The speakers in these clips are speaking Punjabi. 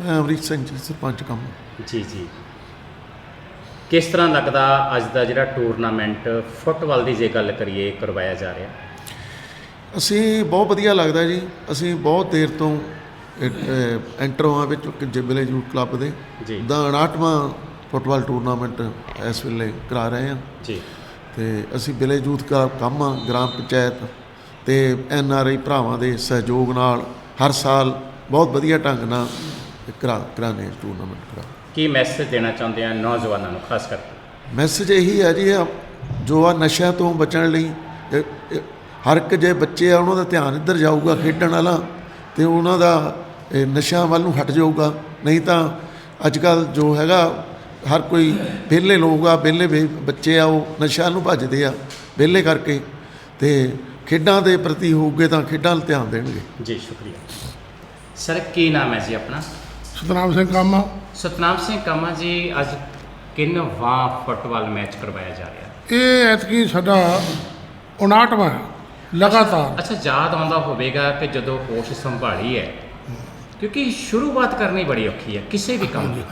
ਮੈਂ ਅਮਰੀਕ ਸਿੰਘ ਜੀ ਸਰਪੰਚ ਕੰਮ। ਜੀ ਜੀ। ਕਿਸ ਤਰ੍ਹਾਂ ਲੱਗਦਾ ਅੱਜ ਦਾ ਜਿਹੜਾ ਟੂਰਨਾਮੈਂਟ ਫੁੱਟਬਾਲ ਦੀ ਜੇ ਗੱਲ ਕਰੀਏ ਕਰਵਾਇਆ ਜਾ ਰਿਹਾ? ਅਸੀਂ ਬਹੁਤ ਵਧੀਆ ਲੱਗਦਾ ਜੀ। ਅਸੀਂ ਬਹੁਤ ਦੇਰ ਤੋਂ ਐਂਟਰ ਹੋਏ ਵਿੱਚ ਵਿਲੇਜ ਯੂਥ ਕਲੱਬ ਦੇ। ਦਾ 59ਵਾਂ ਫੁੱਟਬਾਲ ਟੂਰਨਾਮੈਂਟ ਇਸ ਵੇਲੇ ਕਰਾ ਰਹੇ ਹਾਂ। ਜੀ। ਤੇ ਅਸੀਂ ਵਿਲੇਜ ਯੂਥ ਕਲੱਬ ਕੰਮ ਗ੍ਰਾਮ ਪੰਚਾਇਤ ਤੇ ਐਨ ਆਰ ਆਈ ਭਰਾਵਾਂ ਦੇ ਸਹਿਯੋਗ ਨਾਲ ਹਰ ਸਾਲ ਬਹੁਤ ਵਧੀਆ ਢੰਗ ਨਾਲ ਕਰਾ ਕਰਾਉਂਦੇ ਟੂਰਨਾਮੈਂਟ ਕਰਾ। ਕੀ ਮੈਸੇਜ ਦੇਣਾ ਚਾਹੁੰਦੇ ਆ ਨੌਜਵਾਨਾਂ ਨੂੰ ਖਾਸ ਕਰਕੇ? ਮੈਸੇਜ ਇਹੀ ਹੈ ਜੀ ਜੋ ਆ ਨਸ਼ਿਆਂ ਤੋਂ ਬਚਣ ਲਈ ਹਰ ਇੱਕ ਜੇ ਬੱਚੇ ਆ ਉਹਨਾਂ ਦਾ ਧਿਆਨ ਇੱਧਰ ਜਾਊਗਾ ਖੇਡਣ ਵਾਲਾ ਤੇ ਉਹਨਾਂ ਦਾ ਨਸ਼ਿਆਂ ਵੱਲ ਨੂੰ ਹਟ ਜਾਊਗਾ। ਨਹੀਂ ਤਾਂ ਅੱਜ ਕੱਲ ਜੋ ਹੈਗਾ ਹਰ ਕੋਈ ਵਿਹਲੇ ਲੋਕ ਆ ਵਿਹਲੇ ਬੱਚੇ ਆ ਉਹ ਨਸ਼ਿਆਂ ਨੂੰ ਭੱਜਦੇ ਆ ਵਿਹਲੇ ਕਰਕੇ ਤੇ ਖੇਡਾਂ ਦੇ ਪ੍ਰਤੀ ਹੋਊਗੇ ਤਾਂ ਖੇਡਾਂ 'ਵੱਲ ਧਿਆਨ ਦੇਣਗੇ। ਜੀ ਸ਼ੁਕਰੀਆ। ਸਰ ਕੀ ਨਾਮ ਹੈ ਜੀ ਆਪਣਾ? ਸਤਨਾਮ ਸਿੰਘ ਕਾਮਾ। ਸਤਨਾਮ ਸਿੰਘ ਕਾਮਾ ਜੀ ਅੱਜ ਕਿੰਨਵਾਂ ਫੁੱਟਬਾਲ ਮੈਚ ਕਰਵਾਇਆ ਜਾ ਰਿਹਾ? ਇਹ ਐਤਕੀ ਸਾਡਾ 59ਵਾਂ ਹੈ, ਲਗਾਤਾਰ। ਅੱਛਾ ਯਾਦ ਆਉਂਦਾ ਹੋਵੇਗਾ ਕਿ ਜਦੋਂ ਹੋਸ਼ ਸੰਭਾਲੀ ਹੈ ਕਿਉਂਕਿ ਸ਼ੁਰੂਆਤ ਕਰਨੀ ਬੜੀ ਔਖੀ ਹੈ ਕਿਸੇ ਵੀ ਕੰਮ ਦੀ।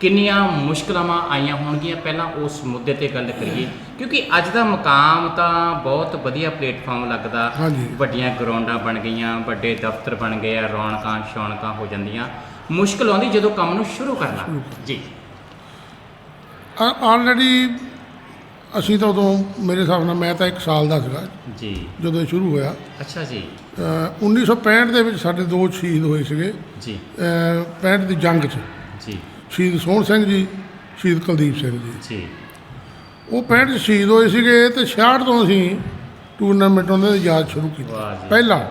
ਕਿੰਨੀਆਂ ਮੁਸ਼ਕਲਾਂ ਆਈਆਂ ਹੋਣਗੀਆਂ ਪਹਿਲਾਂ ਉਸ ਮੁੱਦੇ ਤੇ ਗੱਲ ਕਰੀਏ ਕਿਉਂਕਿ ਅੱਜ ਦਾ ਮਕਾਮ ਤਾਂ ਬਹੁਤ ਵਧੀਆ ਪਲੇਟਫਾਰਮ ਲੱਗਦਾ। ਵੱਡੀਆਂ ਗਰਾਊਂਡਾਂ ਬਣ ਗਈਆਂ ਵੱਡੇ ਦਫ਼ਤਰ ਬਣ ਗਏ ਆ ਰੌਣਕਾਂ ਸ਼ੌਣਕਾਂ ਹੋ ਜਾਂਦੀਆਂ। ਮੁਸ਼ਕਲ ਆਉਂਦੀ ਜਦੋਂ ਕੰਮ ਨੂੰ ਸ਼ੁਰੂ ਕਰਨਾ। ਜੀ। ਆਲਰੇਡੀ ਅਸੀਂ ਤਾਂ ਉਦੋਂ ਮੇਰੇ ਹਿਸਾਬ ਨਾਲ ਮੈਂ ਤਾਂ 1 ਸਾਲ ਦਾ ਸੀਗਾ ਜੀ। ਜਦੋਂ ਇਹ ਸ਼ੁਰੂ ਹੋਇਆ। ਅੱਛਾ ਜੀ। ਅ, 1965 ਦੇ ਵਿੱਚ ਸਾਡੇ ਦੋ ਸ਼ਹੀਦ ਹੋਏ ਸੀਗੇ ਜੀ। ਅ, 65 ਦੀ ਜੰਗ 'ਚ। ਜੀ। ਸ਼ਹੀਦ ਸੋਹਣ ਸਿੰਘ ਜੀ ਸ਼ਹੀਦ ਕੁਲਦੀਪ ਸਿੰਘ ਜੀ। ਜੀ। ਉਹ 65 'ਚ ਸ਼ਹੀਦ ਹੋਏ ਸੀਗੇ ਤੇ 66 ਤੋਂ ਅਸੀਂ ਟੂਰਨਾਮੈਂਟ ਉਹਨਾਂ ਦੀ ਯਾਦ ਸ਼ੁਰੂ ਕੀਤੀ। ਪਹਿਲਾ।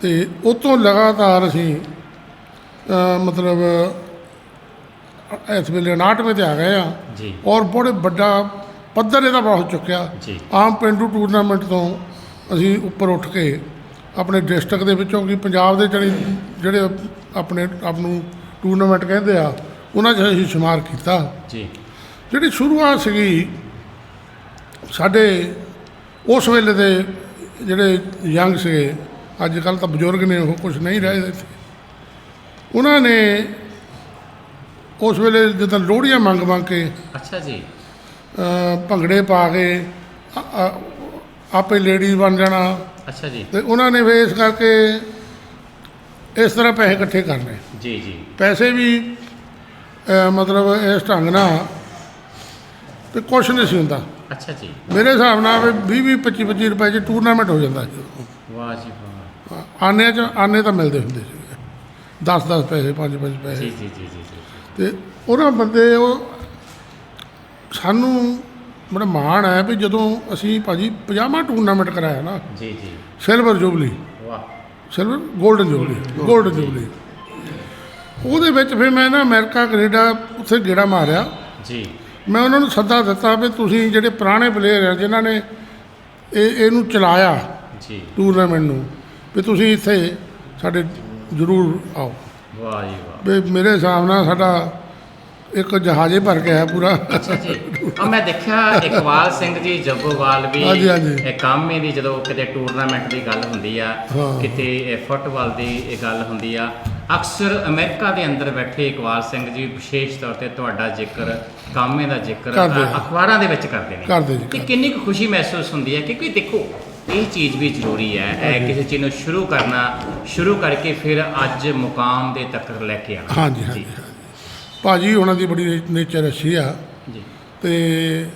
ਤੇ ਉਹ ਤੋਂ ਲਗਾਤਾਰ ਅਸੀਂ ਮਤਲਬ ਇਸ ਵੇਲੇ 59ਵੇਂ ਤੇ ਆ ਗਏ ਆ। ਜੀ। ਔਰ ਬੜੇ ਵੱਡਾ ਪੱਧਰ ਇਹਦਾ ਬਹੁਤ ਚੁੱਕਿਆ। ਜੀ। ਆਮ ਪਿੰਡੂ ਟੂਰਨਾਮੈਂਟ ਤੋਂ ਅਸੀਂ ਉੱਪਰ ਉੱਠ ਕੇ ਆਪਣੇ ਡਿਸਟ੍ਰਿਕਟ ਦੇ ਵਿੱਚੋਂ ਕਿ ਪੰਜਾਬ ਦੇ ਜਿਹੜੇ ਜਿਹੜੇ ਆਪਣੇ ਆਪ ਨੂੰ ਟੂਰਨਾਮੈਂਟ ਕਹਿੰਦੇ ਆ ਉਹਨਾਂ 'ਚ ਅਸੀਂ ਸ਼ੁਮਾਰ ਕੀਤਾ। ਜੀ। ਜਿਹੜੀ ਸ਼ੁਰੂਆਤ ਸੀਗੀ ਸਾਡੇ ਉਸ ਵੇਲੇ ਦੇ ਜਿਹੜੇ ਯੰਗ ਸੀਗੇ ਅੱਜ ਕੱਲ ਤਾਂ ਬਜ਼ੁਰਗ ਨੇ ਉਹ ਕੁਝ ਨਹੀਂ ਰਹੇ। ਉਹਨਾਂ ਨੇ ਉਸ ਵੇਲੇ ਜਦੋਂ ਲੋਹੜੀਆਂ ਮੰਗ ਮੰਗ ਕੇ ਅੱਛਾ ਜੀ। ਭੰਗੜੇ ਪਾ ਕੇ ਆਪੇ ਲੇਡੀ ਬਣ ਜਾਣਾ। ਅੱਛਾ ਜੀ। ਤੇ ਉਹਨਾਂ ਨੇ ਫਿਰ ਇਸ ਕਰਕੇ ਇਸ ਤਰ੍ਹਾਂ ਪੈਸੇ ਇਕੱਠੇ ਕਰਨੇ। ਜੀ ਜੀ। ਪੈਸੇ ਵੀ ਮਤਲਬ ਇਸ ਢੰਗ ਨਾਲ ਤੇ ਕੁਛ ਨਹੀਂ ਸੀ ਹੁੰਦਾ। ਅੱਛਾ ਜੀ। ਮੇਰੇ ਹਿਸਾਬ ਨਾਲ ਵੀ 20 25 25 ਰੁਪਏ 'ਚ ਟੂਰਨਾਮੈਂਟ ਹੋ ਜਾਂਦਾ ਸੀ। ਵਾਹ ਜੀ ਵਾਹ। ਆਨੇ 'ਚ ਆਨੇ ਤਾਂ ਮਿਲਦੇ ਹੁੰਦੇ ਸੀ। 10 10 ਪੈਸੇ 5 5 ਜੀ ਪੈਸੇ। ਜੀ ਜੀ ਜੀ ਜੀ ਤੇ ਉਹਨਾਂ ਬੰਦੇ ਉਹ ਸਾਨੂੰ ਬੜਾ ਮਾਣ ਹੈ ਵੀ ਜਦੋਂ ਅਸੀਂ ਭਾਜੀ 50ਵਾਂ ਟੂਰਨਾਮੈਂਟ ਕਰਾਇਆ ਨਾ ਜੀ ਜੀ। ਸਿਲਵਰ ਜੁਬਲੀ ਵਾਹ। Silver golden jubilee golden jubilee ਉਹਦੇ ਵਿੱਚ ਫਿਰ ਮੈਂ ਨਾ ਅਮਰੀਕਾ ਕੈਨੇਡਾ ਉੱਥੇ ਗੇੜਾ ਮਾਰਿਆ। ਜੀ। ਮੈਂ ਉਹਨਾਂ ਨੂੰ ਸੱਦਾ ਦਿੱਤਾ ਵੀ ਤੁਸੀਂ ਜਿਹੜੇ ਪੁਰਾਣੇ ਪਲੇਅਰ ਆ ਜਿਨ੍ਹਾਂ ਨੇ ਇਹ ਇਹਨੂੰ ਚਲਾਇਆ ਜੀ। ਟੂਰਨਾਮੈਂਟ ਨੂੰ ਵੀ ਤੁਸੀਂ ਇੱਥੇ ਸਾਡੇ ਜ਼ਰੂਰ ਆਓ। ਵਾਹ ਜੀ ਵਾਹ। ਵੀ ਮੇਰੇ ਹਿਸਾਬ ਨਾਲ ਸਾਡਾ ਇੱਕ ਜਹਾਜ਼ੇ ਭਰ ਕੇ ਆਇਆ ਪੂਰਾ। ਅੱਛਾ ਜੀ। ਆ ਮੈਂ ਦੇਖਿਆ ਇਕਬਾਲ ਸਿੰਘ ਜੀ ਜੱਬੋਵਾਲ ਵੀ ਹਾਂਜੀ, ਹਾਂਜੀ। ਇਹ ਕਾਮੇ ਦੀ ਜਦੋਂ ਕਿਤੇ ਟੂਰਨਾਮੈਂਟ ਦੀ ਗੱਲ ਹੁੰਦੀ ਆ ਹਾਂ। ਕਿਤੇ ਇਹ ਫੁੱਟਬਾਲ ਦੀ ਇਹ ਗੱਲ ਹੁੰਦੀ ਆ। ਅਕਸਰ ਅਮਰੀਕਾ ਦੇ ਅੰਦਰ ਬੈਠੇ ਇਕਬਾਲ ਸਿੰਘ ਜੀ ਵਿਸ਼ੇਸ਼ ਤੌਰ ਤੇ ਤੁਹਾਡਾ ਜ਼ਿਕਰ ਕਾਮੇ ਦਾ ਜ਼ਿਕਰ ਕਰਦੇ ਅ- ਆ। ਅਖਬਾਰਾਂ ਦੇ ਵਿੱਚ ਕਰਦੇ ਨੇ। ਕਰਦੇ ਜੀ, ਤੇ ਕਿੰਨੀ ਕੁ ਖੁਸ਼ੀ ਮਹਿਸੂਸ ਹੁੰਦੀ ਹੈ ਕਿਉਂਕਿ ਦੇਖੋ ਇਹ ਚੀਜ਼ ਵੀ ਜ਼ਰੂਰੀ ਹੈ ਇਹ ਕਿਸੇ ਚੀਜ਼ ਨੂੰ ਸ਼ੁਰੂ ਕਰਨਾ ਸ਼ੁਰੂ ਕਰਕੇ ਫਿਰ ਅੱਜ ਮੁਕਾਮ ਦੇ ਤੱਕ ਲੈ ਕੇ ਆਉਣਾ ਹਾਂਜੀ ਹਾਂਜੀ। ਭਾਜੀ ਉਹਨਾਂ ਦੀ ਬੜੀ ਨੇਚਰ ਅੱਛੀ ਆ। ਜੀ। ਤੇ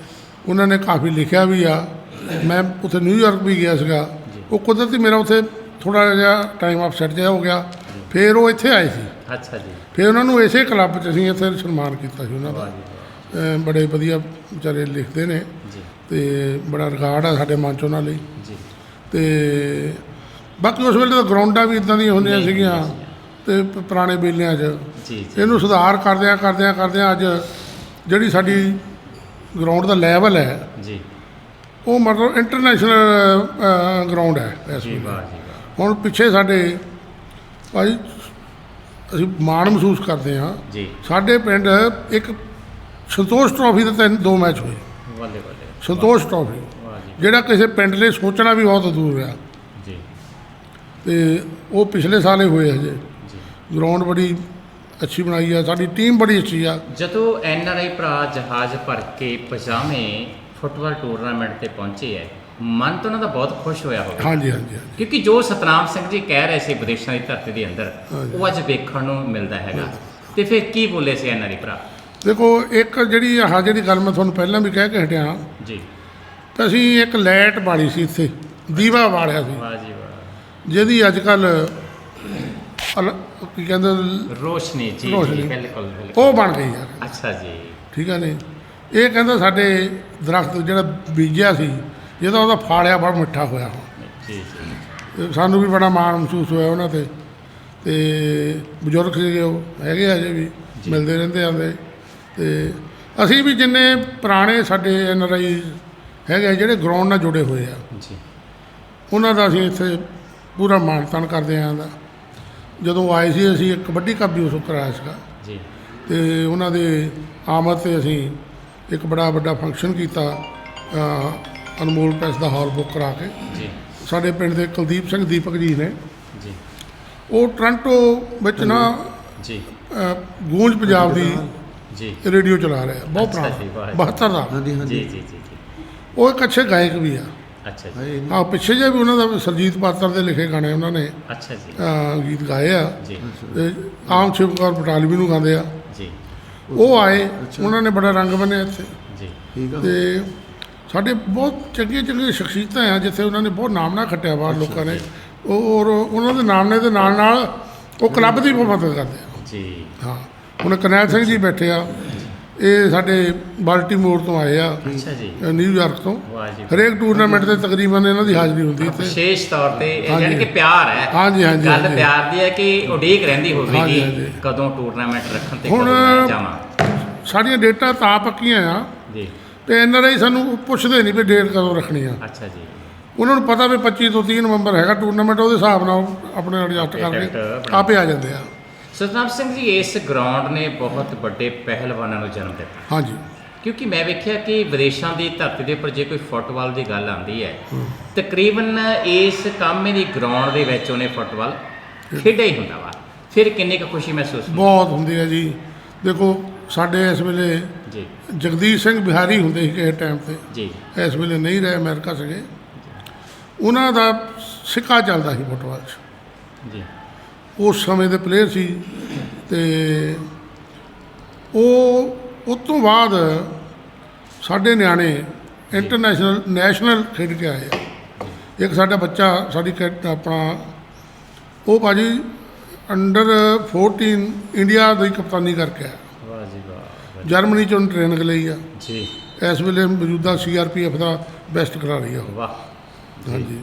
ਉਹਨਾਂ ਨੇ ਕਾਫੀ ਲਿਖਿਆ ਵੀ ਆ। ਮੈਂ ਉੱਥੇ ਨਿਊਯਾਰਕ ਵੀ ਗਿਆ ਸੀਗਾ। ਉਹ ਕੁਦਰਤੀ ਮੇਰਾ ਉੱਥੇ ਥੋੜਾ ਜਿਹਾ ਟਾਈਮ ਅਪਸੈਟ ਜਿਹਾ ਹੋ ਗਿਆ। ਫਿਰ ਉਹ ਇੱਥੇ ਆਏ ਸੀ। ਅੱਛਾ ਜੀ। ਫਿਰ ਉਹਨਾਂ ਨੂੰ ਇਸੇ ਕਲੱਬ 'ਚ ਅਸੀਂ ਇੱਥੇ ਸਨਮਾਨ ਕੀਤਾ ਸੀ ਉਹਨਾਂ ਦਾ। ਬੜੇ ਵਧੀਆ ਵਿਚਾਰੇ ਲਿਖਦੇ ਨੇ ਜੀ। ਤੇ ਬੜਾ ਰਿਕਾਰਡ ਆ ਸਾਡੇ ਮੰਚ ਉਹਨਾਂ ਲਈ। ਜੀ। ਤੇ ਬਾਕੀ ਉਸ ਵੇਲੇ ਤਾਂ ਗਰਾਊਂਡਾਂ ਵੀ ਇਦਾਂ ਦੀਆਂ ਹੁੰਦੀਆਂ ਸੀਗੀਆਂ ਤੇ ਪੁਰਾਣੇ ਬੇਲਿਆਂ 'ਚ। ਇਹਨੂੰ ਸੁਧਾਰ ਕਰਦਿਆਂ ਕਰਦਿਆਂ ਕਰਦਿਆਂ ਅੱਜ ਜਿਹੜੀ ਸਾਡੀ ਗਰਾਊਂਡ ਦਾ ਲੈਵਲ ਹੈ ਜੀ। ਉਹ ਮਤਲਬ ਇੰਟਰਨੈਸ਼ਨਲ ਗਰਾਊਂਡ ਹੈ ਇਸ ਵੇਲੇ। ਹੁਣ ਪਿੱਛੇ ਸਾਡੇ ਭਾਈ ਅਸੀਂ ਮਾਣ ਮਹਿਸੂਸ ਕਰਦੇ ਹਾਂ। ਜੀ। ਸਾਡੇ ਪਿੰਡ ਇੱਕ ਸੰਤੋਸ਼ ਟਰੋਫੀ ਦੇ ਤਿੰਨ ਦੋ ਮੈਚ ਹੋਏ। ਸੰਤੋਸ਼ ਟਰੋਫੀ ਵਾਹ ਜੀ। ਜਿਹੜਾ ਕਿਸੇ ਪਿੰਡ ਲਈ ਸੋਚਣਾ ਵੀ ਬਹੁਤ ਦੂਰ ਆ ਜੀ। ਤੇ ਉਹ ਪਿਛਲੇ ਸਾਲ ਹੀ ਹੋਏ ਹਜੇ। ਗਰਾਊਂਡ ਬੜੀ ਅੱਛੀ ਬਣਾਈ ਆ। ਸਾਡੀ ਟੀਮ ਬੜੀ ਅੱਛੀ ਆ। ਜਦੋਂ ਐਨ ਆਰ ਆਈ ਭਰਾ ਜਹਾਜ਼ ਭਰ ਕੇ ਪਜਾਮੇ ਫੁੱਟਬਾਲ ਟੂਰਨਾਮੈਂਟ ਤੇ ਪਹੁੰਚੇ ਹੈ ਮਨ ਤਾਂ ਉਹਨਾਂ ਦਾ ਬਹੁਤ ਖੁਸ਼ ਹੋਇਆ ਹੋਵੇ ਹਾਂਜੀ ਹਾਂਜੀ ਹਾਂਜੀ। ਕਿਉਂਕਿ ਜੋ ਸਤਨਾਮ ਸਿੰਘ ਜੀ ਕਹਿ ਰਹੇ ਸੀ ਵਿਦੇਸ਼ਾਂ ਦੀ ਧਰਤੀ ਦੇ ਅੰਦਰ। ਉਹ ਅੱਜ ਵੇਖਣ ਨੂੰ ਮਿਲਦਾ ਹੈਗਾ। ਤੇ ਫਿਰ ਕੀ ਬੋਲੇ ਸੀ ਐਨ ਆਰ ਆਈ ਭਰਾ? ਦੇਖੋ ਇੱਕ ਜਿਹੜੀ ਆਹ ਜਿਹੜੀ ਗੱਲ ਮੈਂ ਤੁਹਾਨੂੰ ਪਹਿਲਾਂ ਵੀ ਕਹਿ ਕੇ ਹਟਿਆ ਜੀ। ਤਾਂ ਅਸੀਂ ਇੱਕ ਲਾਈਟ ਬਾਲੀ ਸੀ ਇੱਥੇ ਦੀਵਾ ਬਾਲਿਆ ਸੀ। ਵਾਹ ਜੀ ਵਾਹ। ਜਿਹਦੀ ਅੱਜ ਕੱਲ ਕੀ ਕਹਿੰਦੇ ਰੋਸ਼ਨੀ ਜੀ ਰੋਸ਼ਨੀ। ਬਿਲਕੁਲ ਬਿਲਕੁਲ। ਉਹ ਬਣ ਗਈ ਆ ਅੱਛਾ ਜੀ। ਠੀਕ ਹੈ ਨੇ ਇਹ ਕਹਿੰਦਾ ਸਾਡੇ ਦਰਖਤ ਜਿਹੜਾ ਬੀਜਿਆ ਸੀ ਜਿਹਦਾ ਉਹਦਾ ਫਾੜਿਆ ਬੜਾ ਮਿੱਠਾ ਹੋਇਆ। ਜੀ ਜੀ। ਤੇ ਸਾਨੂੰ ਵੀ ਬੜਾ ਮਾਣ ਮਹਿਸੂਸ ਹੋਇਆ ਉਹਨਾਂ ਤੇ। ਤੇ ਬਜ਼ੁਰਗ ਸੀਗੇ ਉਹ ਹੈਗੇ ਆ ਅਜੇ ਵੀ ਮਿਲਦੇ ਰਹਿੰਦੇ ਆਂਦੇ ਤੇ ਅਸੀਂ ਵੀ ਜਿੰਨੇ ਪੁਰਾਣੇ ਸਾਡੇ ਐਨ ਆਰ ਆਈ ਹੈਗੇ ਜਿਹੜੇ ਗਰਾਊਂਡ ਨਾਲ ਜੁੜੇ ਹੋਏ ਆ ਜੀ। ਉਹਨਾਂ ਦਾ ਅਸੀਂ ਇੱਥੇ ਪੂਰਾ ਮਾਣ ਤਾਣ ਕਰਦੇ ਆਂ ਦਾ। ਜਦੋਂ ਆਏ ਸੀ ਅਸੀਂ ਇੱਕ ਕਬੱਡੀ ਕੱਪ ਵੀ ਉਸ ਕਰਾਇਆ ਸੀਗਾ। ਜੀ। ਤੇ ਉਹਨਾਂ ਦੇ ਆਮਦ ਤੇ ਅਸੀਂ ਇੱਕ ਬੜਾ ਵੱਡਾ ਫੰਕਸ਼ਨ ਕੀਤਾ ਅ, ਅਨਮੋਲ ਪੈਸ ਦਾ ਹਾਲ ਬੁੱਕ ਕਰਾ ਕੇ। ਜੀ। ਸਾਡੇ ਪਿੰਡ ਦੇ ਕੁਲਦੀਪ ਸਿੰਘ ਦੀਪਕ ਜੀ ਨੇ। ਜੀ। ਉਹ ਟੋਰਾਂਟੋ ਵਿੱਚ ਨਾ ਜੀ। ਗੂੰਜ ਪੰਜਾਬ ਦੀ ਜੀ। ਰੇਡੀਓ ਚਲਾ ਰਿਹਾ ਬਹੁਤ ਅੱਛਾ ਜੀ, ਵਾਹ ਪੁਰਾਣਾ ਜੀ। 72 ਦਾ। ਹਾਂਜੀ ਜੀ ਹਾਂਜੀ। ਜੀ ਜੀ ਜੀ ਉਹ ਇੱਕ ਅੱਛੇ ਗਾਇਕ ਵੀ ਆ। ਅੱਛਾ ਜੀ। ਹਾਏ, ਆ ਪਿੱਛੇ ਜੇ ਵੀ ਉਹਨਾਂ ਦਾ ਸਰਜੀਤ ਪਾਤਰ ਦੇ ਲਿਖੇ ਗਾਣੇ ਉਹਨਾਂ ਨੇ ਅੱਛਾ ਜੀ। ਗੀਤ ਗਾਏ ਆ। ਜੀ। ਤੇ ਆਮ ਸ਼ਿਵ ਕੌਰ ਬਟਾਲਵੀ ਨੂੰ ਗਾਉਂਦੇ ਆ। ਜੀ। ਉਹ ਆਏ ਉਹਨਾਂ ਨੇ ਬੜਾ ਰੰਗ ਬੰਨਿਆ ਇੱਥੇ। ਜੀ। ਠੀਕ ਆ। ਤੇ ਸਾਡੇ ਬਹੁਤ ਚੰਗੀਆਂ ਚੰਗੀਆਂ ਸ਼ਖਸੀਅਤਾਂ ਆ ਜਿੱਥੇ ਉਹਨਾਂ ਨੇ ਬਹੁਤ ਨਾਮ ਨਾ ਖੱਟਿਆ ਬਾਹਰ ਲੋਕਾਂ ਨੇ। ਉਹ ਔਰ ਉਹਨਾਂ ਦੇ ਨਾਮ ਨੇ ਦੇ ਨਾਲ ਨਾਲ ਉਹ ਕਲੱਬ ਦੀ ਵੀ ਮਦਦ ਕਰਦੇ ਆ। ਜੀ। ਹਾਂ। ਹੁਣ ਕਰਨੈਲ ਸਿੰਘ ਜੀ ਬੈਠੇ ਆ। ਇਹ ਸਾਡੇ ਬਾਲਟੀਮੋਰ ਤੋਂ ਆਏ ਆ। ਅੱਛਾ ਜੀ। ਨਿਊਯਾਰਕ ਤੋਂ। ਵਾਹ ਜੀ। ਹਰੇਕ ਟੂਰਨਾਮੈਂਟ ਤੇ ਤਕਰੀਬਨ ਇਹਨਾਂ ਦੀ ਹਾਜ਼ਰੀ ਹੁੰਦੀ ਇੱਥੇ। ਵਿਸ਼ੇਸ਼ ਤੌਰ ਤੇ ਇਹ। ਜਾਣੀ ਕਿ ਪਿਆਰ ਹੈ। ਹਾਂਜੀ, ਹਾਂਜੀ, ਗੱਲ। ਪਿਆਰ ਦੀ ਹੈ ਕਿ ਉਡੀਕ ਰਹਿੰਦੀ ਹੋਵੇਗੀ। ਕਦੋਂ ਟੂਰਨਾਮੈਂਟ ਰੱਖਣ ਤੇ ਕਦੋਂ ਮੈਂ ਜਾਵਾਂ। ਸਾਡੀਆਂ ਡੇਟਾਂ ਤਾਂ ਪੱਕੀਆਂ ਆ। ਜੀ। ਤੇ ਐਨ ਆਰ ਆਈ ਸਾਨੂੰ ਪੁੱਛਦੇ ਨਹੀਂ ਵੀ ਡੇਟ ਕਦੋਂ ਰੱਖਣੀ ਆ। ਅੱਛਾ ਜੀ। ਉਹਨਾਂ ਨੂੰ ਪਤਾ ਵੀ 25 ਤੋਂ 30 ਨਵੰਬਰ ਹੈਗਾ ਟੂਰਨਾਮੈਂਟ ਉਹਦੇ ਹਿਸਾਬ ਨਾਲ ਆਪਣੇ ਐਡਜਸਟ ਕਰਕੇ ਆਪੇ ਆ ਜਾਂਦੇ ਆ। ਸਤਨਾਮ ਸਿੰਘ ਜੀ ਇਸ ਗਰਾਊਂਡ ਨੇ ਬਹੁਤ ਵੱਡੇ ਪਹਿਲਵਾਨਾਂ ਨੂੰ ਜਨਮ ਦਿੱਤਾ। ਹਾਂਜੀ। ਕਿਉਂਕਿ ਮੈਂ ਵੇਖਿਆ ਕਿ ਵਿਦੇਸ਼ਾਂ ਦੀ ਧਰਤੀ ਦੇ ਉੱਪਰ ਜੇ ਕੋਈ ਫੁੱਟਬਾਲ ਦੀ ਗੱਲ ਆਉਂਦੀ ਹੈ ਤਕਰੀਬਨ ਇਸ ਕਾਮੇ ਦੀ ਗਰਾਊਂਡ ਦੇ ਵਿੱਚ ਉਹਨੇ ਫੁੱਟਬਾਲ ਖੇਡਿਆ ਹੀ ਹੁੰਦਾ ਵਾ। ਫਿਰ ਕਿੰਨੀ ਕੁ ਖੁਸ਼ੀ ਮਹਿਸੂਸ ਹੁੰਦੀ ਬਹੁਤ ਹੁੰਦੀ ਹੈ ਜੀ। ਦੇਖੋ ਸਾਡੇ ਇਸ ਵੇਲੇ ਜੀ। ਜਗਦੀਸ਼ ਸਿੰਘ ਬਿਹਾਰੀ ਹੁੰਦੇ ਸੀ ਕਿਸੇ ਟਾਈਮ ਤੇ। ਜੀ। ਇਸ ਵੇਲੇ ਨਹੀਂ ਰਹੇ ਅਮਰੀਕਾ ਸੀਗੇ। ਉਹਨਾਂ ਦਾ ਸਿੱਕਾ ਚੱਲਦਾ ਸੀ ਫੁੱਟਬਾਲ 'ਚ। ਜੀ। ਉਸ ਸਮੇਂ ਦੇ ਪਲੇਅਰ ਸੀ ਤੇ ਉਹ ਉਸ ਤੋਂ ਬਾਅਦ ਸਾਡੇ ਨਿਆਣੇ ਇੰਟਰਨੈਸ਼ਨਲ ਨੈਸ਼ਨਲ ਖੇਡ ਕੇ ਆਏ ਆ। ਇੱਕ ਸਾਡਾ ਬੱਚਾ ਸਾਡੀ ਆਪਣਾ ਉਹ ਭਾਜੀ ਅੰਡਰ 14 ਇੰਡੀਆ ਦੀ ਕਪਤਾਨੀ ਕਰਕੇ ਆਇਆ। ਵਾਹ ਜੀ ਵਾਹ ਜਰਮਨੀ ਚੋਂ ਟ੍ਰੇਨਿੰਗ ਲਈ ਆ। ਜੀ। ਇਸ ਵੇਲੇ ਮੌਜੂਦਾ ਸੀਆਰਪੀਐਫ ਦਾ ਬੈਸਟ ਖਿਡਾਰੀ ਆ ਵਾਹ। ਹਾਂਜੀ।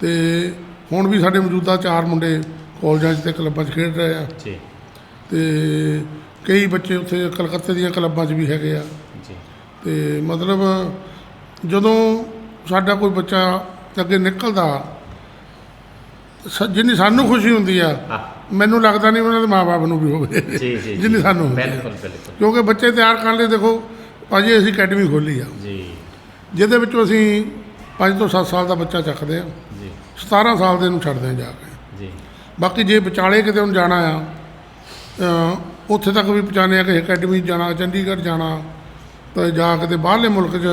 ਤੇ ਹੁਣ ਵੀ ਸਾਡੇ ਮੌਜੂਦਾ ਚਾਰ ਮੁੰਡੇ ਕਾਲਜਾਂ 'ਚ ਤੇ ਕਲੱਬਾਂ 'ਚ ਖੇਡ ਰਹੇ ਆ। ਜੀ। ਤੇ ਕਈ ਬੱਚੇ ਉੱਥੇ ਕਲਕੱਤੇ ਦੀਆਂ ਕਲੱਬਾਂ 'ਚ ਵੀ ਹੈਗੇ ਆ। ਜੀ। ਤੇ ਮਤਲਬ ਜਦੋਂ ਸਾਡਾ ਕੋਈ ਬੱਚਾ ਅੱਗੇ ਨਿਕਲਦਾ ਸ- ਜਿੰਨੀ ਸਾਨੂੰ ਖੁਸ਼ੀ ਹੁੰਦੀ ਆ ਮੈਨੂੰ ਲੱਗਦਾ ਨਹੀਂ ਉਹਨਾਂ ਦੇ ਮਾਪੇ ਨੂੰ ਵੀ ਹੋਵੇ। ਜੀ ਜੀ ਜੀ। ਜਿੰਨੀ ਸਾਨੂੰ ਹੁੰਦੀ ਆ। ਬਿਲਕੁਲ ਬਿਲਕੁਲ। ਕਿਉਂਕਿ ਬੱਚੇ ਤਿਆਰ ਕਰਨ ਲਈ ਦੇਖੋ ਭਾਜੀ ਅਸੀਂ ਅਕੈਡਮੀ ਖੋਲੀ ਆ। ਜੀ। ਜਿਹਦੇ ਵਿੱਚੋਂ ਅਸੀਂ 5 ਤੋਂ 7 ਸਾਲ ਦਾ ਬੱਚਾ ਚੱਕਦੇ ਆ। ਜੀ। 17 ਸਾਲ ਦੇ ਨੂੰ ਛੱਡਦੇ ਆ ਜਾ ਕੇ। ਬਾਕੀ ਜੇ ਵਿਚਾਲੇ ਕਿਤੇ ਹੁਣ ਜਾਣਾ ਆ ਉੱਥੇ ਤੱਕ ਵੀ ਪਹੁੰਚਾਉਂਦੇ ਆ ਕਿ ਅਕੈਡਮੀ ਜਾਣਾ ਚੰਡੀਗੜ੍ਹ ਜਾਣਾ ਤਾਂ ਜਾ ਕੇ ਤੇ ਬਾਹਰਲੇ ਮੁਲਕ 'ਚ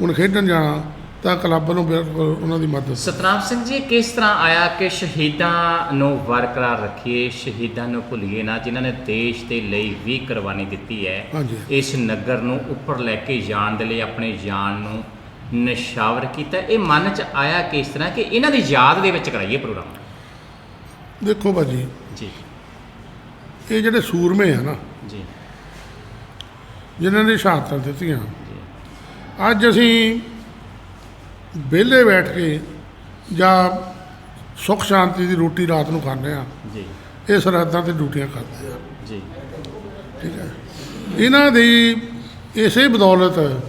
ਹੁਣ ਖੇਡਣ ਜਾਣਾ ਤਾਂ ਕਲੱਬ ਨੂੰ ਬਿਲਕੁਲ ਉਹਨਾਂ ਦੀ ਮਦਦ। ਸਤਨਾਮ ਸਿੰਘ ਜੀ ਕਿਸ ਤਰ੍ਹਾਂ ਆਇਆ ਕਿ ਸ਼ਹੀਦਾਂ ਨੂੰ ਬਰਕਰਾਰ ਰੱਖੀਏ ਸ਼ਹੀਦਾਂ ਨੂੰ ਭੁੱਲੀਏ ਨਾ ਜਿਨ੍ਹਾਂ ਨੇ ਦੇਸ਼ ਦੇ ਲਈ ਵੀ ਕੁਰਬਾਨੀ ਦਿੱਤੀ ਹੈ। ਇਸ ਨਗਰ ਨੂੰ ਉੱਪਰ ਲੈ ਕੇ ਜਾਣ ਦੇ ਲਈ ਆਪਣੇ ਜਾਨ ਨੂੰ ਨਿਸ਼ਾਵਰ ਕੀਤਾ। ਇਹ ਮਨ 'ਚ ਆਇਆ ਕਿਸ ਤਰ੍ਹਾਂ ਕਿ ਇਹਨਾਂ ਦੀ ਯਾਦ ਦੇ ਵਿੱਚ ਕਰਾਈਏ ਪ੍ਰੋਗਰਾਮ? ਦੇਖੋ ਭਾਜੀ। ਜੀ। ਇਹ ਜਿਹੜੇ ਸੂਰਮੇ ਆ ਨਾ ਜੀ। ਜਿਨ੍ਹਾਂ ਨੇ ਸ਼ਹਾਦਤਾਂ ਦਿੱਤੀਆਂ। ਅੱਜ ਅਸੀਂ ਵਿਹਲੇ ਬੈਠ ਕੇ ਜਾਂ ਸੁੱਖ ਸ਼ਾਂਤੀ ਦੀ ਰੋਟੀ ਰਾਤ ਨੂੰ ਖਾਂਦੇ ਆ ਜੀ। ਇਹ ਸਰਹੱਦਾਂ ਤੇ ਡਿਊਟੀਆਂ ਕਰਦੇ ਆ। ਜੀ। ਠੀਕ ਹੈ। ਇਹਨਾਂ ਦੀ ਇਸੇ ਬਦੌਲਤ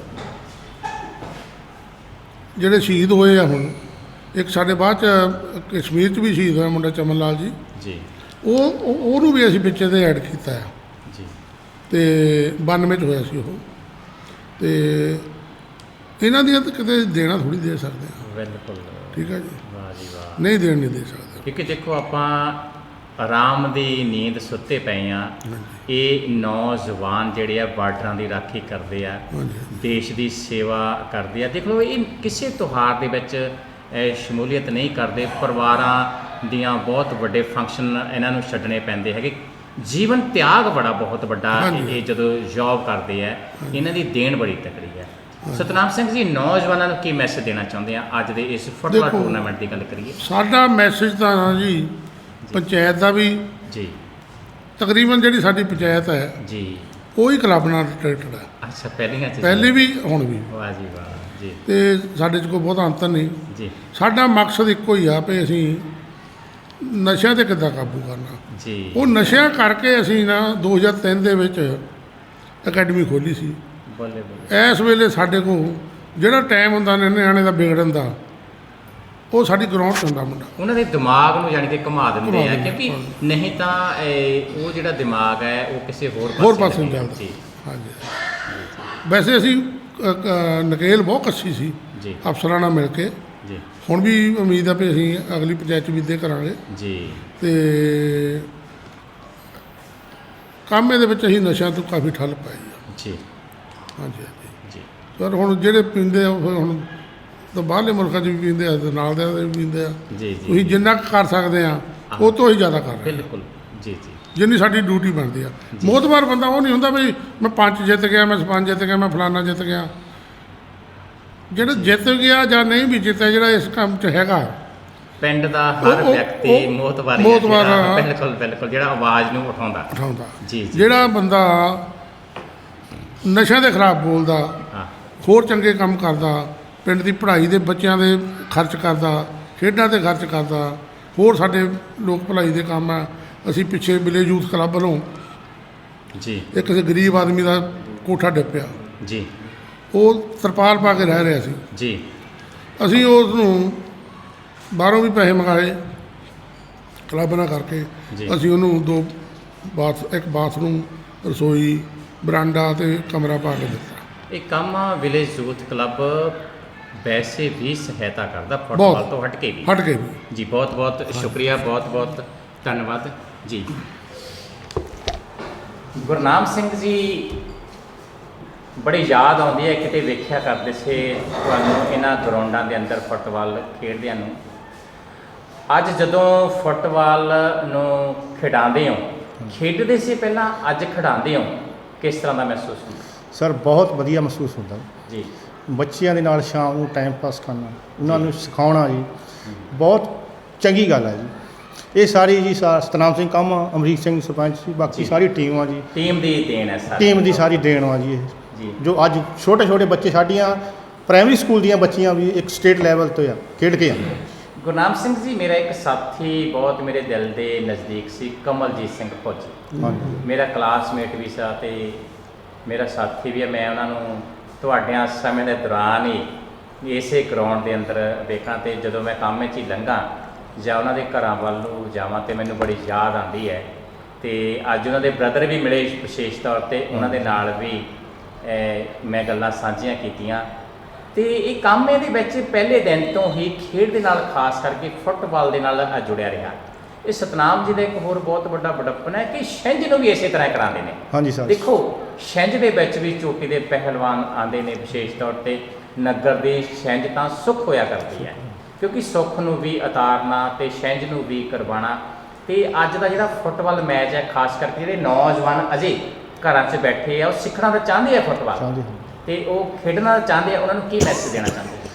ਜਿਹੜੇ ਸ਼ਹੀਦ ਹੋਏ ਆ ਹੁਣ ਇੱਕ ਸਾਡੇ ਬਾਅਦ ਚ ਕਸ਼ਮੀਰ ਚ ਵੀ ਸ਼ਹੀਦ ਹੋਇਆ ਮੁੰਡਾ ਚਮਨ ਲਾਲ ਜੀ। ਜੀ। ਉਹ ਉਹ- ਉਹਨੂੰ ਵੀ ਅਸੀਂ ਪਿੱਛੇ ਤੇ ਐਡ ਕੀਤਾ ਆ। ਜੀ। ਤੇ 92 ਚ ਹੋਇਆ ਸੀ ਉਹ। ਤੇ ਇਹਨਾਂ ਦੀਆਂ ਤਾਂ ਕਿਤੇ ਦੇਣਾ ਥੋੜੀ ਦੇ ਸਕਦੇ ਆ। ਬਿਲਕੁਲ। ਠੀਕ ਹੈ ਜੀ। ਵਾਹ ਜੀ ਵਾਹ। ਨਹੀਂ ਦੇਣ ਨਹੀਂ ਦੇ ਸਕਦੇ। ਕਿਉਂਕਿ ਦੇਖੋ ਆਪਾਂ ਆਰਾਮ ਦੀ ਨੀਂਦ ਸੁੱਤੇ ਪਏ ਆ। ਇਹ ਨੌਜਵਾਨ ਜਿਹੜੇ ਆ ਬਾਰਡਰਾਂ ਦੀ ਰਾਖੀ ਕਰਦੇ ਆ। ਹਾਂਜੀ। ਦੇਸ਼ ਦੀ ਸੇਵਾ ਕਰਦੇ ਆ। ਦੇਖ ਲਓ ਇਹ ਕਿਸੇ ਤਿਉਹਾਰ ਦੇ ਵਿੱਚ ਸ਼ਮੂਲੀਅਤ ਨਹੀਂ ਕਰਦੇ ਪਰਿਵਾਰਾਂ ਦੀਆਂ ਬਹੁਤ ਵੱਡੇ ਫੰਕਸ਼ਨ ਇਹਨਾਂ ਨੂੰ ਛੱਡਣੇ ਪੈਂਦੇ ਹੈਗੇ। ਜੀਵਨ ਤਿਆਗ ਬੜਾ ਬਹੁਤ ਵੱਡਾ। ਇਹ ਜਦੋਂ ਜੌਬ ਕਰਦੇ ਆ ਇਹਨਾਂ ਦੀ ਦੇਣ ਬੜੀ ਤਕੜੀ ਹੈ। ਸਤਨਾਮ ਸਿੰਘ ਜੀ ਨੌਜਵਾਨਾਂ ਨੂੰ ਕੀ ਮੈਸੇਜ ਦੇਣਾ ਚਾਹੁੰਦੇ ਆ ਅੱਜ ਦੇ ਇਸ ਫੁੱਟਬਾਲ ਟੂਰਨਾਮੈਂਟ ਦੀ ਗੱਲ ਕਰੀਏ? ਸਾਡਾ ਮੈਸੇਜ ਤਾਂ ਨਾ ਜੀ ਪੰਚਾਇਤ ਦਾ ਵੀ ਜੀ। ਤਕਰੀਬਨ ਜਿਹੜੀ ਸਾਡੀ ਪੰਚਾਇਤ ਹੈ ਜੀ। ਹੀ ਕਲੱਬ ਨਾਲ ਰਿਲੇਟਡ ਹੈ। ਅੱਛਾ ਪਹਿਲੀਆਂ ਚ ਪਹਿਲੇ ਵੀ ਹੁਣ ਵੀ। ਵਾਹ ਜੀ ਵਾਹ। ਜੀ। ਤੇ ਸਾਡੇ 'ਚ ਕੋਈ ਬਹੁਤਾ ਅੰਤਰ ਨਹੀਂ। ਜੀ। ਸਾਡਾ ਮਕਸਦ ਇੱਕੋ ਹੀ ਆ ਵੀ ਅਸੀਂ ਨਸ਼ਿਆਂ ਤੇ ਕਿੱਦਾਂ ਕਾਬੂ ਕਰਨਾ। ਜੀ। ਉਹ ਨਸ਼ਿਆਂ ਕਰਕੇ ਅਸੀਂ ਨਾ 2003 ਦੇ ਵਿੱਚ ਅਕੈਡਮੀ ਖੋਲੀ ਸੀ। ਬੱਲੇ ਬੱਲੇ। ਇਸ ਵੇਲੇ ਸਾਡੇ ਕੋਲ ਜਿਹੜਾ ਟਾਈਮ ਹੁੰਦਾ ਨੇ ਨਿਆਣੇ ਦਾ ਵਿਗੜਨ ਦਾ ਉਹ ਸਾਡੀ ਗਰਾਊਂਡ ਹੁੰਦਾ ਮੁੰਡਾ। ਉਹਨਾਂ ਦੇ ਦਿਮਾਗ ਨੂੰ ਜਾਣੀ ਕਿ ਘੁਮਾ ਦਿੰਦੇ ਆ ਕਿਉਂਕਿ ਨਹੀਂ ਤਾਂ ਉਹ ਜਿਹੜਾ ਦਿਮਾਗ ਹੈ ਉਹ ਕਿਸੇ ਹੋਰ ਹੋਰ ਪਾਸੇ ਲੱਗੇ। ਚੱਲਦਾ। ਜੀ। ਹਾਂਜੀ। ਵੈਸੇ ਅਸੀਂ ਨਕੇਲ ਬਹੁਤ ਕੱਸੀ ਸੀ ਜੀ। ਅਫਸਰਾਂ ਨਾਲ ਮਿਲ ਕੇ। ਜੀ। ਹੁਣ ਵੀ ਉਮੀਦ ਆ ਵੀ ਅਸੀਂ ਅਗਲੀ ਪੰਚਾਇਤ ਵੀ ਇੱਦਾਂ ਕਰਾਂਗੇ। ਜੀ। ਤੇ ਕੰਮ ਇਹਦੇ ਵਿੱਚ ਅਸੀਂ ਨਸ਼ਿਆਂ ਤੋਂ ਕਾਫੀ ਠੱਲ ਪਾਈ ਆ। ਜੀ। ਹਾਂਜੀ ਜੀ। ਪਰ ਹੁਣ ਜਿਹੜੇ ਪੀਂਦੇ ਆ ਹੁਣ ਤਾਂ ਬਾਹਰਲੇ ਮੁਲਕਾਂ 'ਚ ਵੀ ਪੀਂਦੇ ਆ ਤੇ ਨਾਲ ਦੇ ਵੀ ਪੀਂਦੇ ਆ। ਜੀ ਜੀ। ਤੁਸੀਂ ਜਿੰਨਾ ਕਰ ਸਕਦੇ ਆ ਉਹ ਤੋਂ ਹੀ ਜ਼ਿਆਦਾ ਕਰ ਰਹੇ। ਬਿਲਕੁਲ। ਜੀ ਜੀ। ਜਿੰਨੀ ਸਾਡੀ ਡਿਊਟੀ ਬਣਦੀ ਆ। ਮੋਤਬਾਰ ਬੰਦਾ ਉਹ ਨਹੀਂ ਹੁੰਦਾ ਵੀ ਮੈਂ ਪੰਜ ਜਿੱਤ ਗਿਆ ਮੈਂ ਸਰਪੰਚ ਜਿੱਤ ਗਿਆ ਮੈਂ ਫਲਾਨਾ ਜਿੱਤ ਗਿਆ। ਜਿਹੜਾ ਜਿੱਤ ਗਿਆ ਜਾਂ ਨਹੀਂ ਵੀ ਜਿੱਤਿਆ ਜਿਹੜਾ ਇਸ ਕੰਮ 'ਚ ਹੈਗਾ। ਪਿੰਡ ਦਾ ਹਰ ਉਹ- ਵਿਅਕਤੀ ਉਹ- ਮੋਤਵਾਰੀ ਮੋਹਤਬਾਰ ਆ। ਬਿਲਕੁਲ ਬਿਲਕੁਲ ਜਿਹੜਾ ਆਵਾਜ਼ ਨੂੰ ਉਠਾਉਂਦਾ। ਉਠਾਉਂਦਾ। ਜੀ ਜੀ। ਜਿਹੜਾ ਬੰਦਾ ਨਸ਼ਿਆਂ ਦੇ ਖਿਲਾਫ ਬੋਲਦਾ ਹਾਂ। ਹੋਰ ਚੰਗੇ ਕੰਮ ਕਰਦਾ ਪਿੰਡ ਦੀ ਪੜ੍ਹਾਈ ਦੇ ਬੱਚਿਆਂ ਦੇ ਖਰਚ ਕਰਦਾ ਖੇਡਾਂ ਤੇ ਖਰਚ ਕਰਦਾ ਹੋਰ ਸਾਡੇ ਲੋਕ ਭਲਾਈ ਦੇ ਕੰਮ ਆ। ਅਸੀਂ ਪਿੱਛੇ ਵਿਲੇਜ ਯੂਥ ਕਲੱਬ ਵੱਲੋਂ। ਜੀ। ਇੱਕ ਕਿਸੇ ਗਰੀਬ ਆਦਮੀ ਦਾ ਕੋਠਾ ਡਿੱਪਿਆ ਜੀ। ਉਹ ਤਰਪਾਲ ਪਾ ਕੇ ਰਹਿ ਰਿਹਾ ਸੀ। ਜੀ। ਅਸੀਂ ਉਸ ਨੂੰ ਬਾਹਰੋਂ ਵੀ ਪੈਸੇ ਮੰਗਾਏ ਕਲੱਬ ਨਾਲ ਕਰਕੇ। ਅਸੀਂ ਉਹਨੂੰ ਦੋ ਬਾਥ ਇੱਕ ਬਾਥਰੂਮ ਰਸੋਈ ਬਰਾਂਡਾ ਤੇ ਕਮਰਾ ਪਾ ਕੇ ਦਿੱਤਾ। ਇਹ ਕੰਮ ਵਿਲੇਜ ਯੂਥ ਕਲੱਬ ਵੈਸੇ ਵੀ ਸਹਾਇਤਾ ਕਰਦਾ ਫੁੱਟਬਾਲ। ਤੋਂ ਹਟ ਕੇ ਵੀ। ਹਟ ਕੇ ਵੀ। ਜੀ ਬਹੁਤ ਬਹੁਤ ਸ਼ੁਕਰੀਆ ਬਹੁਤ ਬਹੁਤ ਧੰਨਵਾਦ। ਜੀ। ਗੁਰਨਾਮ ਸਿੰਘ ਜੀ ਬੜੀ ਯਾਦ ਆਉਂਦੀ ਹੈ ਕਿਤੇ ਵੇਖਿਆ ਕਰਦੇ ਸੀ ਤੁਹਾਨੂੰ ਇਹਨਾਂ ਗਰਾਊਂਡਾਂ ਦੇ ਅੰਦਰ ਫੁੱਟਬਾਲ ਖੇਡਦਿਆਂ ਨੂੰ। ਅੱਜ ਜਦੋਂ ਫੁੱਟਬਾਲ ਨੂੰ ਖਿਡਾਉਂਦੇ ਹੋ ਖੇਡਦੇ ਸੀ ਪਹਿਲਾਂ ਅੱਜ ਖਿਡਾਉਂਦੇ ਹੋ? ਕਿਸ ਤਰ੍ਹਾਂ ਦਾ ਮਹਿਸੂਸ ਹੁੰਦਾ? ਸਰ ਬਹੁਤ ਵਧੀਆ ਮਹਿਸੂਸ ਹੁੰਦਾ। ਜੀ। ਬੱਚਿਆਂ ਦੇ ਨਾਲ ਸ਼ਾਮ ਨੂੰ ਟਾਈਮ ਪਾਸ ਕਰਨਾ ਉਹਨਾਂ ਨੂੰ ਸਿਖਾਉਣਾ ਜੀ ਬਹੁਤ ਚੰਗੀ ਗੱਲ ਹੈ ਜੀ। ਇਹ ਸਾਰੀ ਜੀ ਸਾ- ਸਤਨਾਮ ਸਿੰਘ ਕੰਮ ਅਮਰੀਕ ਸਿੰਘ ਸਰਪੰਚ ਜੀ ਬਾਕੀ ਜੀ। ਸਾਰੀ ਟੀਮ ਆ ਜੀ। ਟੀਮ ਦੀ ਦੇਣ ਹੈ ਸਾਰੀ। ਟੀਮ ਦੀ ਸਾਰੀ ਦੇਣ ਆ ਜੀ ਇਹ। ਜੀ। ਜੋ ਅੱਜ ਛੋਟੇ ਛੋਟੇ ਬੱਚੇ ਸਾਡੀਆਂ ਪ੍ਰਾਇਮਰੀ ਸਕੂਲ ਦੀਆਂ ਬੱਚੀਆਂ ਵੀ ਇੱਕ ਸਟੇਟ ਲੈਵਲ ਤੋਂ ਆ ਖੇਡ ਕੇ ਆਉਂਦੇ ਗੁਰਨਾਮ ਸਿੰਘ ਜੀ ਮੇਰਾ ਇੱਕ ਸਾਥੀ ਬਹੁਤ ਮੇਰੇ ਦਿਲ ਦੇ ਨਜ਼ਦੀਕ ਸੀ ਕਮਲਜੀਤ ਸਿੰਘ ਫੌਜੀ ਹਾਂਜੀ। ਮੇਰਾ ਕਲਾਸਮੇਟ ਵੀ ਸੀ ਤੇ ਮੇਰਾ ਸਾਥੀ ਵੀ ਹੈ ਮੈਂ ਉਹਨਾਂ ਨੂੰ ਤੁਹਾਡਿਆਂ ਸਮੇਂ ਦੇ ਦੌਰਾਨ ਹੀ ਇਸੇ ਗਰਾਊਂਡ ਦੇ ਅੰਦਰ ਵੇਖਾਂ ਤੇ ਜਦੋਂ ਮੈਂ ਕੰਮ ਵਿੱਚ ਹੀ ਲੰਘਾਂ ਜਾਂ ਉਹਨਾਂ ਦੇ ਘਰਾਂ ਵੱਲ ਨੂੰ ਜਾਵਾਂ ਤੇ ਮੈਨੂੰ ਬੜੀ ਯਾਦ ਆਉਂਦੀ ਹੈ। ਤੇ ਅੱਜ ਉਹਨਾਂ ਦੇ ਬ੍ਰਦਰ ਵੀ ਮਿਲੇ ਵਿਸ਼ੇਸ਼ ਤੌਰ ਤੇ ਉਹਨਾਂ ਦੇ ਨਾਲ ਵੀ ਮੈਂ ਗੱਲਾਂ ਸਾਂਝੀਆਂ ਕੀਤੀਆਂ। ਤੇ ਇਹ ਕੰਮ ਇਹਦੇ ਵਿੱਚ ਪਹਿਲੇ ਦਿਨ ਤੋਂ ਹੀ ਖੇਡ ਦੇ ਨਾਲ ਖਾਸ ਕਰਕੇ ਫੁੱਟਬਾਲ ਦੇ ਨਾਲ ਜੁੜਿਆ ਰਿਹਾ। ਇਹ ਸਤਨਾਮ ਜੀ ਦਾ ਇੱਕ ਹੋਰ ਬਹੁਤ ਵੱਡਾ ਬੜਪਨ ਹੈ ਕਿ ਛਿੰਝ ਨੂੰ ਵੀ ਇਸੇ ਤਰ੍ਹਾਂ ਕਰਾਉਂਦੇ ਨੇ। ਹਾਂਜੀ ਸਰ। ਦੇਖੋ ਛਿੰਝ ਦੇ ਵਿੱਚ ਵੀ ਚੋਟੀ ਦੇ ਪਹਿਲਵਾਨ ਆਉਂਦੇ ਨੇ ਵਿਸ਼ੇਸ਼ ਤੌਰ ਤੇ। ਨਗਰ ਦੀ ਛਿੰਝ ਤਾਂ ਸੁੱਖ ਹੋਇਆ ਕਰਦੀ ਹੈ। ਕਿਉਂਕਿ ਸੁੱਖ ਨੂੰ ਵੀ ਉਤਾਰਨਾ ਤੇ ਛਿੰਝ ਨੂੰ ਵੀ ਕਰਵਾਉਣਾ। ਤੇ ਅੱਜ ਦਾ ਜਿਹੜਾ ਫੁੱਟਬਾਲ ਮੈਚ ਹੈ ਖਾਸ ਕਰਕੇ ਜਿਹੜੇ ਨੌਜਵਾਨ ਅਜੇ ਘਰਾਂ 'ਚ ਬੈਠੇ ਆ ਉਹ ਸਿੱਖਣਾ ਤਾਂ ਚਾਹੁੰਦੇ ਆ ਫੁੱਟਬਾਲ। ਚਾਹੁੰਦੇ ਹਾਂ ਤੇ ਉਹ ਖੇਡਣਾ ਚਾਹੁੰਦੇ ਆ ਉਹਨਾਂ ਨੂੰ ਕੀ ਮੈਸੇਜ ਦੇਣਾ ਚਾਹੁੰਦੇ?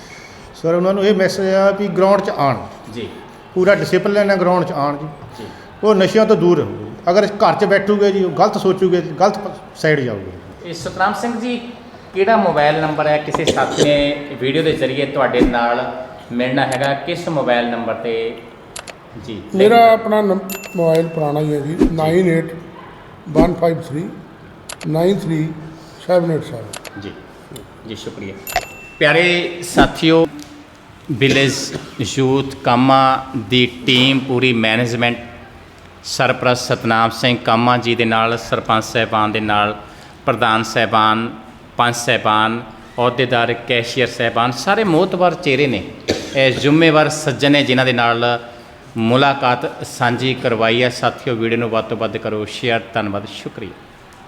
ਸਰ ਉਹਨਾਂ ਨੂੰ ਇਹ ਮੈਸੇਜ ਆ ਵੀ ਗਰਾਊਂਡ 'ਚ ਆਣ ਜੀ। ਪੂਰਾ ਡਿਸਪਲਿਨ ਨਾਲ ਗਰਾਊਂਡ 'ਚ ਆਣ ਜੀ। ਜੀ। ਉਹ ਨਸ਼ਿਆਂ ਤੋਂ ਦੂਰ ਰਹੂਗੇ ਅਗਰ ਘਰ 'ਚ ਬੈਠੂਗੇ ਜੀ ਉਹ ਗਲਤ ਸੋਚੂਗੇ ਗਲਤ ਸਾਈਡ ਜਾਊਗੇ ਇਹ ਸਤਨਾਮ ਸਿੰਘ ਜੀ ਕਿਹੜਾ ਮੋਬਾਈਲ ਨੰਬਰ ਹੈ? ਕਿਸੇ ਸਾਥੀ ਨੇ ਵੀਡੀਓ ਦੇ ਜ਼ਰੀਏ ਤੁਹਾਡੇ ਨਾਲ ਮਿਲਣਾ ਹੈਗਾ ਕਿਸ ਮੋਬਾਈਲ ਨੰਬਰ ਤੇ? ਜੀ ਮੇਰਾ ਆਪਣਾ ਮੋਬਾਈਲ ਪੁਰਾਣਾ ਹੀ ਹੈ ਜੀ 98153 93787 ਜੀ ਜੀ ਸ਼ੁਕਰੀਆ। ਪਿਆਰੇ ਸਾਥੀਓ ਵਿਲੇਜ ਯੂਥ ਕਾਮਾ ਦੀ ਟੀਮ ਪੂਰੀ ਮੈਨੇਜਮੈਂਟ ਸਰਪ੍ਰਸਤ ਸਤਨਾਮ ਸਿੰਘ ਕਾਮਾ ਜੀ ਦੇ ਨਾਲ ਸਰਪੰਚ ਸਾਹਿਬਾਨ ਦੇ ਨਾਲ ਪ੍ਰਧਾਨ ਸਾਹਿਬਾਨ ਪੰਚ ਸਾਹਿਬਾਨ ਅਹੁਦੇਦਾਰ ਕੈਸ਼ੀਅਰ ਸਾਹਿਬਾਨ ਸਾਰੇ ਮੋਤਬਰ ਚਿਹਰੇ ਨੇ। ਜ਼ਿੰਮੇਵਾਰ ਸੱਜਣ ਨੇ ਜਿਨ੍ਹਾਂ ਦੇ ਨਾਲ ਮੁਲਾਕਾਤ ਸਾਂਝੀ ਕਰਵਾਈ ਹੈ। ਸਾਥੀਓ, ਵੀਡੀਓ ਨੂੰ ਵੱਧ ਤੋਂ ਵੱਧ ਕਰੋ, ਸ਼ੇਅਰ, ਧੰਨਵਾਦ, ਸ਼ੁਕਰੀਆ।